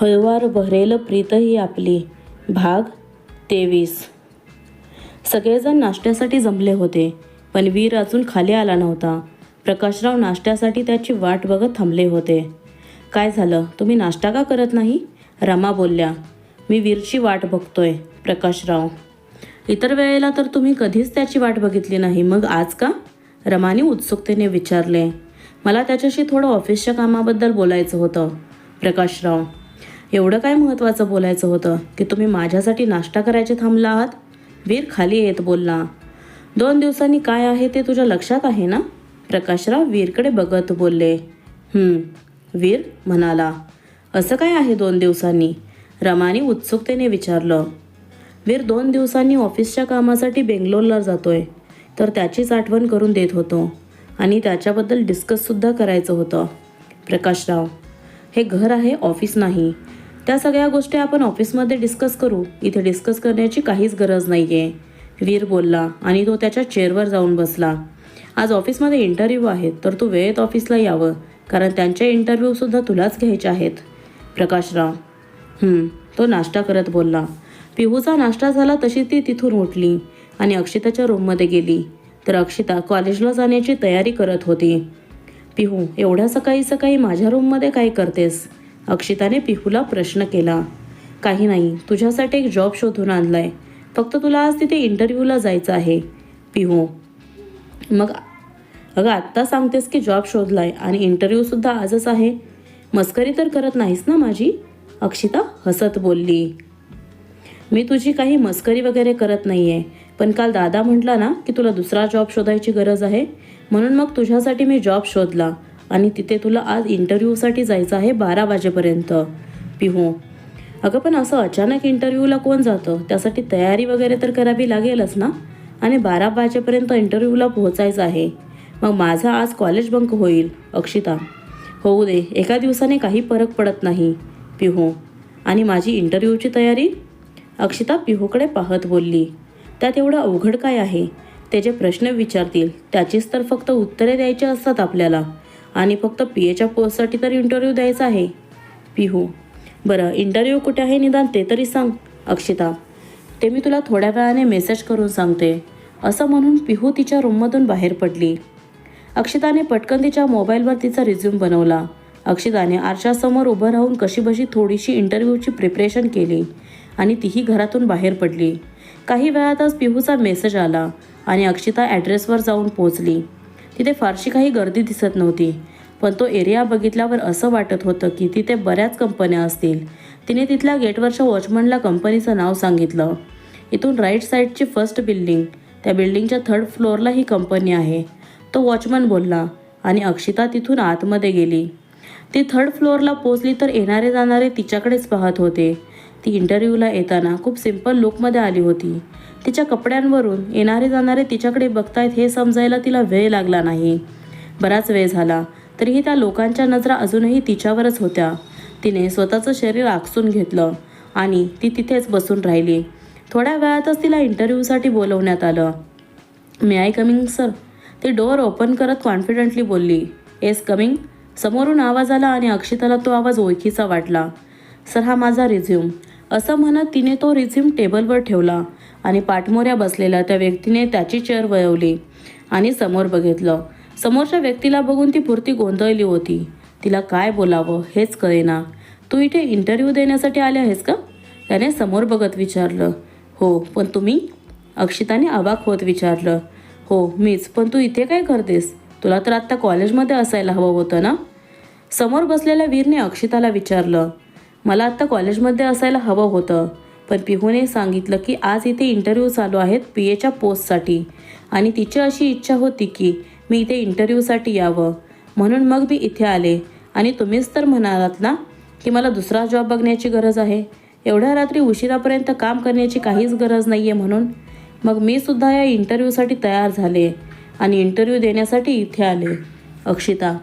हळवार भरेल प्रीतही आपली. भाग तेवीस. सगळेजण नाश्त्यासाठी जमले होते पण वीर अजून खाली आला नव्हता. प्रकाशराव नाश्त्यासाठी त्याची वाट बघत थांबले होते. काय झालं? तुम्ही नाश्ता का करत नाही? रमा बोलल्या. मी वीरची वाट बघतोय प्रकाशराव. इतर वेळेला तर तुम्ही कधीच त्याची वाट बघितली नाही मग आज का? रमाने उत्सुकतेने विचारले. मला त्याच्याशी थोडं ऑफिसच्या कामाबद्दल बोलायचं होतं प्रकाशराव. एवढं काय महत्त्वाचं बोलायचं होतं की तुम्ही माझ्यासाठी नाश्ता करायचे थांबला आहात? वीर खाली येत बोलला. दोन दिवसांनी काय आहे ते तुझ्या लक्षात आहे ना? प्रकाशराव वीरकडे बघत बोलले. वीर म्हणाला. असं काय आहे दोन दिवसांनी? रमाने उत्सुकतेने विचारलं. वीर दोन दिवसांनी ऑफिसच्या कामासाठी बेंगलोरला जातोय. तर त्याचीच आठवण करून देत होतो. आणि त्याच्याबद्दल डिस्कससुद्धा करायचं होतं. प्रकाशराव हे घर आहे ऑफिस नाही. त्या सगळ्या गोष्टी आपण ऑफिसमध्ये डिस्कस करू. इथे डिस्कस करण्याची काहीच गरज नाही आहे वीर बोलला आणि तो त्याच्या चेअरवर जाऊन बसला. आज ऑफिसमध्ये इंटरव्ह्यू आहेत तर तू वेळेत ऑफिसला यावं कारण त्यांचे इंटरव्ह्यूसुद्धा तुलाच घ्यायचे आहेत. प्रकाशराव तो नाश्ता करत बोलला. पिहूचा नाश्ता झाला तशी ती तिथून उठली आणि अक्षिताच्या रूममध्ये गेली. तर अक्षिता कॉलेजला जाण्याची तयारी करत होती. पिहू एवढ्या सकाळी सकाळी माझ्या रूममध्ये काय करतेस? अक्षिताने पिहूला प्रश्न केला काही नाही तुझ्यासाठी एक जॉब शोधून आणलाय. फक्त तुला आज तिथे इंटरव्ह्यूला जायचं आहे. पिहू मग अगं आत्ता सांगतेस की जॉब शोधलाय आणि इंटरव्ह्यूसुद्धा आजच आहे. मस्करी तर करत नाहीस ना माझी? अक्षिता हसत बोलली. मी तुझी काही मस्करी वगैरे करत नाही आहे पण काल दादा म्हटला ना की तुला दुसरा जॉब शोधायची गरज आहे. म्हणून मग तुझ्यासाठी मी जॉब शोधला. आणि तिथे तुला आज इंटरव्ह्यूसाठी जायचं आहे बारा वाजेपर्यंत. पिहू अगं पण असं अचानक इंटरव्ह्यूला कोण जातं? त्यासाठी तयारी वगैरे तर करावी लागेलच ना? आणि बारा वाजेपर्यंत इंटरव्ह्यूला पोहोचायचं आहे. मग माझा आज कॉलेज बंक होईल अक्षिता. होऊ दे एका दिवसाने काही फरक पडत नाही पिहू. आणि माझी इंटरव्ह्यूची तयारी? अक्षिता पिहूकडे पाहत बोलली. त्यात एवढं अवघड काय आहे? ते जे प्रश्न विचारतील त्याचीच तर फक्त उत्तरे द्यायची असतात आपल्याला. आणि फक्त पी एच्या पोस्टसाठी तर इंटरव्ह्यू द्यायचा आहे. पिहू बरं इंटरव्ह्यू कुठे आहे निदान ते तरी सांग अक्षिता. ते मी तुला थोड्या वेळाने मेसेज करून सांगते. असं म्हणून पिहू तिच्या रूममधून बाहेर पडली. अक्षिताने पटकन तिच्या मोबाईलवर तिचा रिझ्यूम बनवला. अक्षिताने आरशासमोर उभं राहून कशीबशी थोडीशी इंटरव्ह्यूची प्रिपरेशन केली आणि तीही घरातून बाहेर पडली. काही वेळातच पिहूचा मेसेज आला आणि अक्षिता ॲड्रेसवर जाऊन पोचली तिथे फारशी काही गर्दी दिसत नव्हती. पण तो एरिया बघितल्यावर असं वाटत होतं की तिथे बऱ्याच कंपन्या असतील. तिने तिथल्या गेटवरच्या वॉचमनला कंपनीचं नाव सांगितलं. इथून राईट साईडची फर्स्ट बिल्डिंग त्या बिल्डिंगच्या थर्ड फ्लोअरला ही कंपनी आहे. तो वॉचमन बोलला आणि अक्षिता तिथून आतमध्ये गेली. ती थर्ड फ्लोअरला पोचली तर येणारे जाणारे तिच्याकडेच पाहत होते. ती इंटरव्ह्यूला येताना खूप सिंपल लुकमध्ये आली होती. तिच्या कपड्यांवरून येणारे जाणारे तिच्याकडे बघतायत हे समजायला तिला वेळ लागला नाही. बराच वेळ झाला तरीही त्या लोकांच्या नजरा अजूनही तिच्यावरच होत्या. तिने स्वतःचं शरीर आकसून घेतलं आणि ती तिथेच बसून राहिली. थोड्या वेळातच तिला इंटरव्ह्यूसाठी बोलवण्यात आलं. मे आय कमिंग सर ती डोअर ओपन करत कॉन्फिडंटली बोलली. एस कमिंग समोरून आवाज आला आणि अक्षिताला तो आवाज ओळखीचा वाटला. सर हा माझा रिझ्यूम असं म्हणत तिने तो रिझ्यूम टेबलवर ठेवला आणि पाठमोऱ्या बसलेल्या त्या व्यक्तीने त्याची चेअर वळवली आणि समोर बघितलं. समोरच्या व्यक्तीला बघून ती पुरती गोंधळली होती. तिला काय बोलावं हेच कळेना. तू इथे इंटरव्ह्यू देण्यासाठी आले आहेस का? त्याने समोर बघत विचारलं. हो पण तुम्ही? अक्षिताने अवाक होत विचारलं. हो मीच पण तू इथे काय करतेस? तुला तर आत्ता कॉलेजमध्ये असायला हवं होतं ना? समोर बसलेल्या वीरने अक्षिताला विचारलं. मला आत्ता कॉलेजमध्ये असायला हवं होतं. पण पिहूने सांगितलं की आज इथे इंटरव्ह्यू चालू आहेत पी एच्या पोस्टसाठी. आणि तिची अशी इच्छा होती की मी इथे इंटरव्ह्यूसाठी यावं. म्हणून मग मी इथे आले. आणि तुम्हीच तर म्हणालात ना की मला दुसरा जॉब बघण्याची गरज आहे. एवढ्या रात्री उशिरापर्यंत काम करण्याची काहीच गरज नाही आहे म्हणून मग मी सुद्धा या इंटरव्ह्यूसाठी तयार झाले. आणि इंटरव्ह्यू देण्यासाठी इथे आले. अक्षिता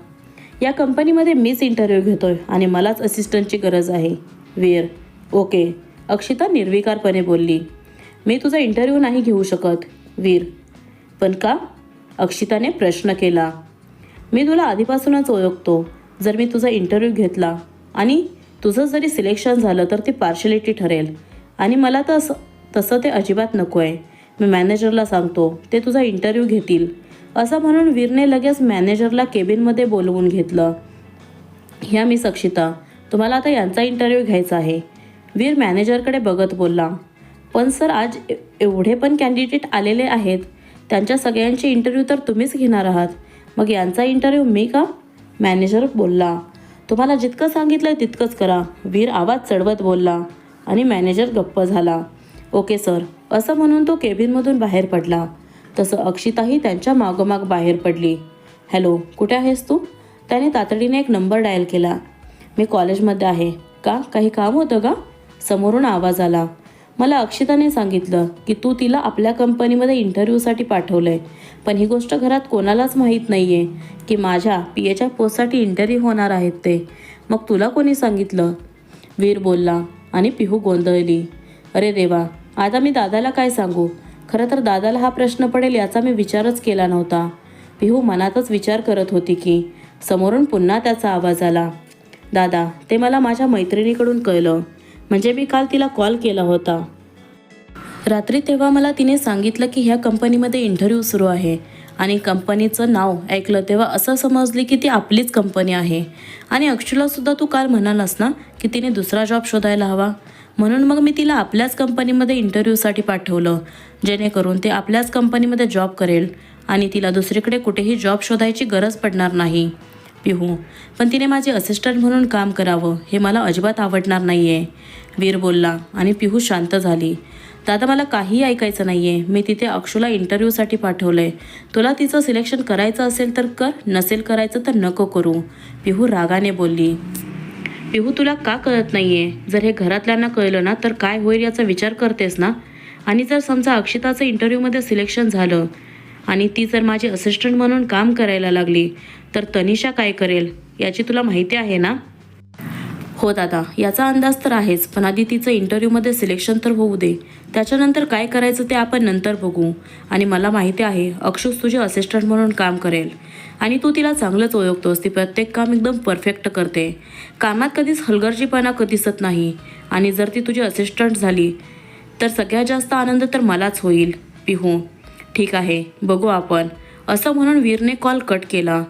या कंपनीमध्ये मीच इंटरव्ह्यू घेतोय आणि मलाच असिस्टंटची गरज आहे. वीर ओके. अक्षिता निर्विकारपणे बोलली. मी तुझा इंटरव्ह्यू नाही घेऊ शकत. वीर. पण का? अक्षिताने प्रश्न केला. मी तुला आधीपासूनच ओळखतो. जर मी तुझा इंटरव्ह्यू घेतला आणि तुझं जरी सिलेक्शन झालं तर ती पार्शलिटी ठरेल. आणि मला तर असं तसं ते अजिबात नको आहे मी मॅनेजरला सांगतो ते तुझा इंटरव्ह्यू घेतील. असं म्हणून वीरने लगेच मॅनेजरला केबिनमध्ये बोलवून घेतलं. ह्या मी सक्षिता तुम्हाला आता यांचा इंटरव्ह्यू घ्यायचा आहे. वीर मॅनेजरकडे बघत बोलला. पण सर आज एवढे पण कॅन्डिडेट आलेले आहेत. त्यांच्या सगळ्यांचे इंटरव्ह्यू तर तुम्हीच घेणार आहात. मग यांचा इंटरव्ह्यू मी का? मॅनेजर बोलला. तुम्हाला जितकं सांगितलं तितकंच करा. वीर आवाज चढवत बोलला आणि मॅनेजर गप्प झाला. Okay sir. असं म्हणून तो केबिनमधून बाहेर पडला. तसं अक्षिताही त्यांच्या मागोमाग बाहेर पडली. हॅलो कुठे आहेस तू? त्याने तातडीने एक नंबर डायल केला. मी कॉलेजमध्ये आहे. का? काही काम होतं का? समोरून आवाज आला. मला अक्षिताने सांगितलं की तू तिला आपल्या कंपनीमध्ये इंटरव्ह्यूसाठी पाठवलं आहे पण ही गोष्ट घरात कोणालाच माहीत नाही आहे की माझ्या पी एच्या पोस्टसाठी इंटरव्ह्यू होणार आहेत ते. मग तुला कोणी सांगितलं? वीर बोलला आणि पिहू गोंधळली. अरे देवा आता मी दादाला काय सांगू? खरं तर दादाला हा प्रश्न पडेल याचा मी विचारच केला नव्हता. पिहू मनातच विचार करत होती की समोरून पुन्हा त्याचा आवाज आला. दादा ते मला माझ्या मैत्रिणीकडून कळलं. म्हणजे मी काल तिला कॉल केला होता. रात्री तेव्हा मला तिने सांगितलं की ह्या कंपनीमध्ये इंटरव्ह्यू सुरू आहे. आणि कंपनीचं नाव ऐकलं तेव्हा असं समजली की ती आपलीच कंपनी आहे. आणि अक्षुलासुद्धा तू काल म्हणालास ना की तिने दुसरा जॉब शोधायला हवा? म्हणून मग मी तिला आपल्याच कंपनीमध्ये इंटरव्ह्यूसाठी पाठवलं जेणेकरून ते आपल्याच कंपनीमध्ये जॉब करेल आणि तिला दुसरीकडे कुठेही जॉब शोधायची गरज पडणार नाही. पिहू पण तिने माझे असिस्टंट म्हणून काम करावं हे मला अजिबात आवडणार नाही आहे वीर बोलला आणि पिहू शांत झाली. दादा मला काहीही ऐकायचं नाही आहे मी तिथे अक्षुला इंटरव्ह्यूसाठी पाठवलं आहे तुला तिचं सिलेक्शन करायचं असेल तर कर नसेल करायचं तर नको करू. पिहू रागाने बोलली. पिहू तुला का कळत नाही आहे जर हे घरातल्यांना कळलं ना तर काय होईल याचा विचार करतेस ना? आणि जर समजा अक्षिताचं इंटरव्ह्यूमध्ये सिलेक्शन झालं आणि ती जर माझी असिस्टंट म्हणून काम करायला लागली तर तनिषा काय करेल? याची तुला माहिती आहे ना? हो दादा याचा अंदाज तर आहेच पण आधी तिचं इंटरव्ह्यूमध्ये सिलेक्शन तर होऊ दे. त्याच्यानंतर काय करायचं ते आपण नंतर बघू. आणि मला माहिती आहे अक्षुस तुझे असिस्टंट म्हणून काम करेल. आणि तू तिला चांगलंच ओळखतोस. ती प्रत्येक काम एकदम परफेक्ट करते. कामात कधीच हलगर्जीपणा क दिसत नाही. आणि जर ती तुझी असिस्टंट झाली तर सगळ्यात जास्त आनंद तर मलाच होईल. पिहू ठीक आहे बघू आपण. असं म्हणून वीरने कॉल कट केला.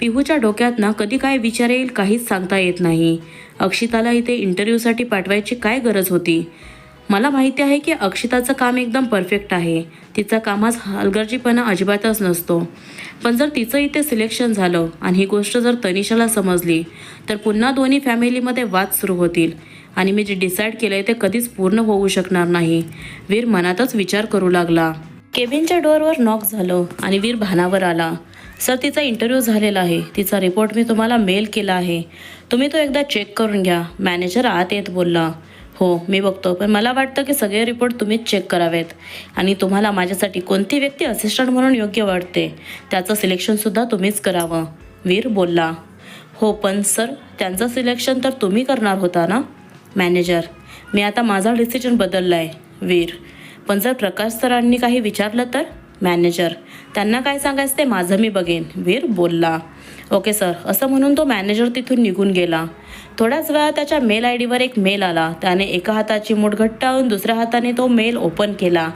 पिहूच्या डोक्यात ना कधी काय विचार येईल काहीच सांगता येत नाही. अक्षिताला इथे इंटरव्ह्यूसाठी पाठवायची काय गरज होती? मला माहिती आहे की अक्षिताचं काम एकदम परफेक्ट आहे. तिचा कामात हलगर्जीपणा अजिबातच नसतो. पण जर तिचं इथे सिलेक्शन झालं आणि ही गोष्ट जर तनिषाला समजली तर पुन्हा दोन्ही फॅमिलीमध्ये वाद सुरू होतील. आणि मी जे डिसाईड केलं आहे ते कधीच पूर्ण होऊ शकणार नाही. वीर मनातच विचार करू लागला. केबिनच्या डोअरवर नॉक झालं आणि वीर भानावर आला. सर तिचा इंटरव्ह्यू झालेला आहे. तिचा रिपोर्ट मी तुम्हाला मेल केला आहे. तुम्ही तो एकदा चेक करून घ्या. मॅनेजर आत येत बोलला. हो मी बघतो पण मला वाटतं की सगळे रिपोर्ट तुम्हीच चेक करावेत. आणि तुम्हाला माझ्यासाठी कोणती व्यक्ती असिस्टंट म्हणून योग्य वाटते त्याचं सिलेक्शनसुद्धा तुम्हीच करावं. वीर बोलला. हो पण सर त्यांचं सिलेक्शन तर तुम्ही करणार होता ना? मॅनेजर मी आता माझा डिसिजन बदलला आहे वीर. पण जर प्रकाश सरांनी काही विचारलं तर? मॅनेजर त्यांना काय सांगायचं ते माझं मी बघेन वीर बोलला. ओके सर असं म्हणून तो मॅनेजर तिथून निघून गेला. थोड्याच वेळा त्याच्या मेल आय डीवर एक मेल आला. त्याने एका हाताची मूठ घट्ट दुसऱ्या हाताने तो मेल ओपन केला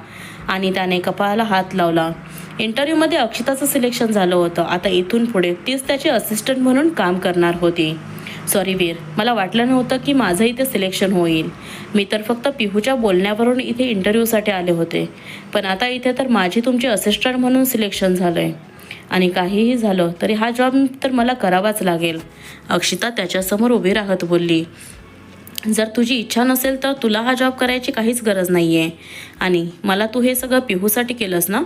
आणि त्याने कपाळाला हात लावला. इंटरव्ह्यूमध्ये अक्षिताचं सिलेक्शन झालं होतं. आता इथून पुढे तीच त्याची असिस्टंट म्हणून काम करणार होती. सॉरी वीर. मला वाटलं नव्हतं की माझं इथे सिलेक्शन होईल. मी तर फक्त पिहूच्या बोलण्यावरून इथे इंटरव्ह्यूसाठी आले होते. पण आता इथे तर माझी तुमची असिस्टंट म्हणून सिलेक्शन झालं आहे आणि काहीही झालं तरी हा जॉब तर मला करावाच लागेल. अक्षिता त्याच्यासमोर उभी राहत बोलली जर तुझी इच्छा नसेल तर तुला हा जॉब करायची काहीच गरज नाही आहे आणि मला तू हे सगळं पिहूसाठी केलंस ना?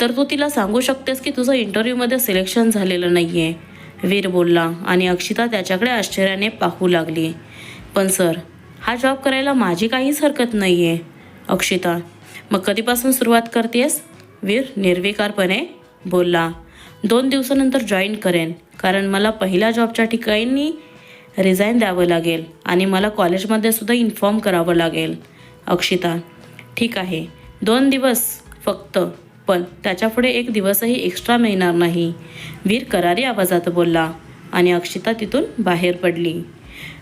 तर तू तिला सांगू शकतेस की तुझं इंटरव्ह्यूमध्ये सिलेक्शन झालेलं नाही आहे वीर बोलला आणि अक्षिता त्याच्याकडे आश्चर्याने पाहू लागली पण सर हा जॉब करायला माझी काहीच हरकत नाही आहे अक्षिता मग कधीपासून सुरुवात करतेस? वीर निर्विकारपणे. बोलला दोन दिवसानंतर जॉईन करेन कारण मला पहिल्या जॉबच्या ठिकाणी रिझाईन द्यावं लागेल आणि मला कॉलेजमध्ये सुद्धा इन्फॉर्म करावं लागेल. अक्षिता ठीक आहे दोन दिवस फक्त पण त्याच्यापुढे एक दिवसही एक्स्ट्रा मिळणार नाही. वीर करारी आवाजात बोलला आणि अक्षिता तिथून बाहेर पडली.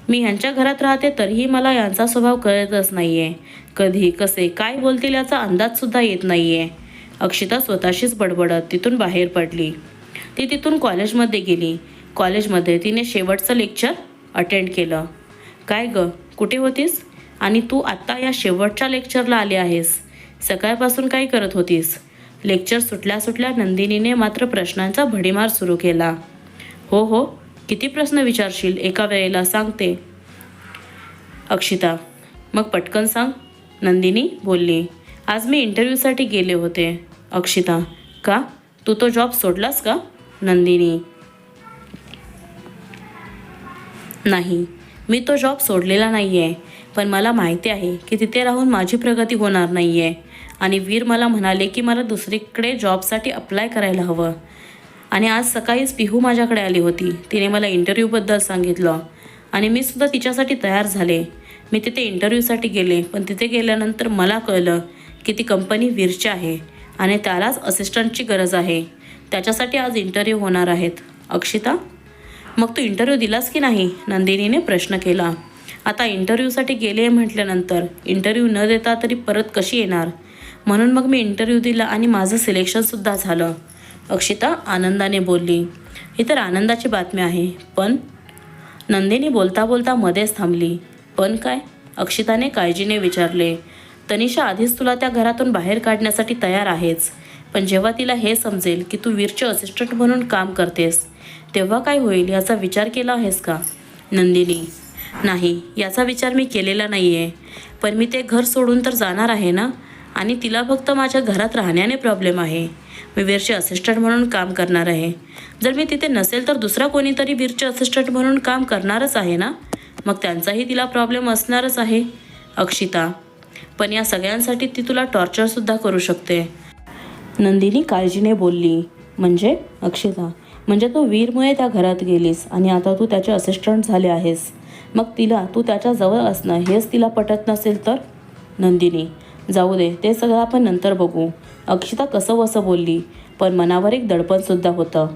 मी ह्यांच्या घरात राहते तरीही मला यांचा स्वभाव कळतच नाही आहे कधी कसे काय बोलतील याचा अंदाजसुद्धा येत नाही आहे अक्षिता स्वतःशीच बडबडत तिथून बाहेर पडली. ती तिथून कॉलेजमध्ये गेली. कॉलेजमध्ये तिने शेवटचं लेक्चर अटेंड केलं. काय ग कुठे होतीस? आणि तू आत्ता या शेवटच्या लेक्चरला आली आहेस. सकाळपासून काय करत होतीस? लेक्चर सुटल्या सुटल्या नंदिनीने मात्र प्रश्नांचा भडीमार सुरू केला. हो हो किती प्रश्न विचारशील? एका वेळेला सांगते. अक्षिता मग पटकन सांग नंदिनी बोलली. आज मी इंटरव्ह्यूसाठी गेले होते. अक्षिता का? तू तो जॉब सोडलास का नंदिनी? नाही मी तो जॉब सोडलेला नाही आहे पण मला माहिती आहे की तिथे राहून माझी प्रगती होणार नाही आहे आणि वीर मला म्हणाले की मला दुसरीकडे जॉबसाठी अप्लाय करायला हवं. आणि आज सकाळीच पिहू माझ्याकडे आली होती. तिने मला इंटरव्ह्यूबद्दल सांगितलं. आणि मी सुद्धा तिच्यासाठी तयार झाले. मी तिथे इंटरव्ह्यूसाठी गेले पण तिथे गेल्यानंतर मला कळलं की ती कंपनी वीरची आहे. आणि त्यालाच असिस्टंटची गरज आहे. त्याच्यासाठी आज इंटरव्ह्यू होणार आहेत. अक्षिता मग तू इंटरव्ह्यू दिलास की नाही? नंदिनीने प्रश्न केला. आता इंटरव्ह्यूसाठी गेले म्हटल्यानंतर इंटरव्ह्यू न देता तरी परत कशी येणार? म्हणून मग मी इंटरव्ह्यू दिला आणि माझं सिलेक्शनसुद्धा झालं. अक्षिता आनंदाने बोलली. ही तर आनंदाची बातमी आहे पण? नंदिनी बोलता बोलता मध्येच थांबली. पण काय? अक्षिताने काळजीने विचारले. तनिषा आधीच तुला त्या घरातून बाहेर काढण्यासाठी तयार आहेच पण जेव्हा तिला हे समजेल की तू वीरचे असिस्टंट म्हणून काम करतेस तेव्हा काय होईल याचा विचार केला आहेस का? नंदिनी नाही याचा विचार मी केलेला नाही आहे पण मी ते घर सोडून तर जाणार आहे ना? आणि तिला फक्त माझ्या घरात राहण्याने प्रॉब्लेम आहे. मी वीरचे असिस्टंट म्हणून काम करणार आहे. जर मी तिथे नसेल तर दुसरा कोणीतरी वीरचे असिस्टंट म्हणून काम करणारच आहे ना? मग त्यांचाही तिला प्रॉब्लेम असणारच आहे. अक्षिता पण या सगळ्यांसाठी ती तुला टॉर्चरसुद्धा करू शकते. नंदिनी काळजीने बोलली म्हणजे? अक्षिता म्हणजे तू वीरमुळे त्या घरात गेलीस आणि आता तू त्याचे असिस्टंट झाले आहेस. मग तिला तू त्याच्याजवळ असणं हेच तिला पटत नसेल तर? नंदिनी जाऊ दे ते सगळं आपण नंतर बघू. अक्षिता कसं वसं बोलली पण मनावर एक दडपणसुद्धा होतं.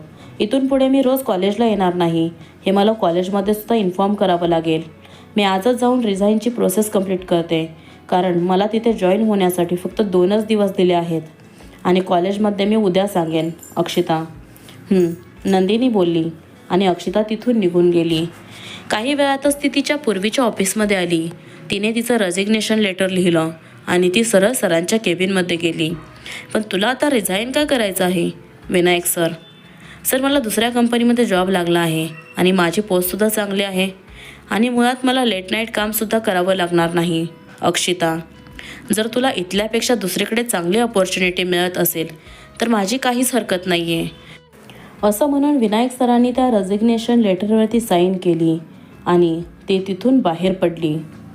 इथून पुढे मी रोज कॉलेजला येणार नाही. हे मला कॉलेजमध्ये सुद्धा इन्फॉर्म करावं लागेल. मी आजच जाऊन रिझाईनची प्रोसेस कंप्लीट करते. कारण मला तिथे जॉईन होण्यासाठी फक्त दोनच दिवस दिले आहेत. आणि कॉलेजमध्ये मी उद्या सांगेन अक्षिता. नंदिनी बोलली आणि अक्षिता तिथून निघून गेली. काही वेळातच ती तिच्या पूर्वीच्या ऑफिसमध्ये आली. तिने तिचं रेजिग्नेशन लेटर लिहिलं आणि ती सरळ सरांच्या केबिनमध्ये गेली. पण तुला आता रिझाईन काय करायचं आहे विनायक सर? सर मला दुसऱ्या कंपनीमध्ये जॉब लागला आहे आणि माझी पोस्टसुद्धा चांगली आहे आणि मुळात मला लेट नाईट कामसुद्धा करावं लागणार नाही. अक्षिता जर तुला इथल्यापेक्षा दुसरीकडे चांगली अपॉर्च्युनिटी मिळत असेल तर माझी काहीच हरकत नाही आहे असं म्हणून विनायक सरांनी त्या रेझिग्नेशन लेटरवरती साईन केली आणि ते तिथून बाहेर पडली.